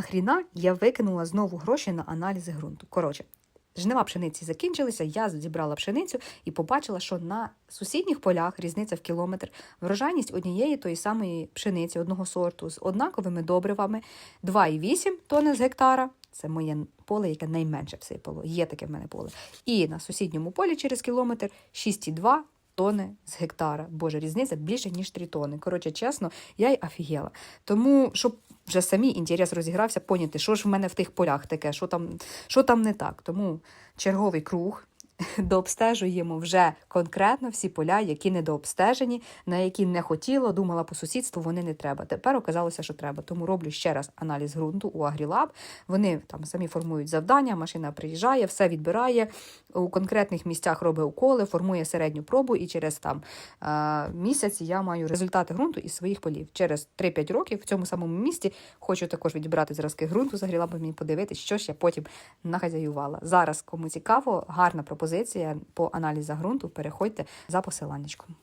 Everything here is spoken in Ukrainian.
Нахріна я викинула знову гроші на аналізи ґрунту. Коротше, жнива пшениці закінчилися, я зібрала пшеницю і побачила, що на сусідніх полях різниця в кілометр. Врожайність однієї тої самої пшениці, одного сорту з однаковими добривами 2,8 тонни з гектара. Це моє поле, яке найменше всипало. Є таке в мене поле. І на сусідньому полі через кілометр 6,2 тонни з гектара. Боже, різниця більше, ніж 3 тонни. Коротше, чесно, я й офігела. Тому, щоб вже самі інтерес розігрався, поняти, що ж в мене в тих полях таке, що там, що там не так. Тому черговий круг. Дообстежуємо вже конкретно всі поля, які недообстежені, на які не хотіла, думала по сусідству, вони не треба. Тепер оказалося, що треба. Тому роблю ще раз аналіз ґрунту у Агрілаб. Вони там самі формують завдання, машина приїжджає, все відбирає у конкретних місцях робить уколи, формує середню пробу, і через там е, місяць я маю результати ґрунту із своїх полів. Через 3-5 років в цьому самому місці хочу також відібрати зразки ґрунту загріла Агрілабом мені подивитися, що ж я потім нахазяювала. Зараз, кому цікаво, гарна пропозиція по аналізу ґрунту. Переходьте за посиланнячком.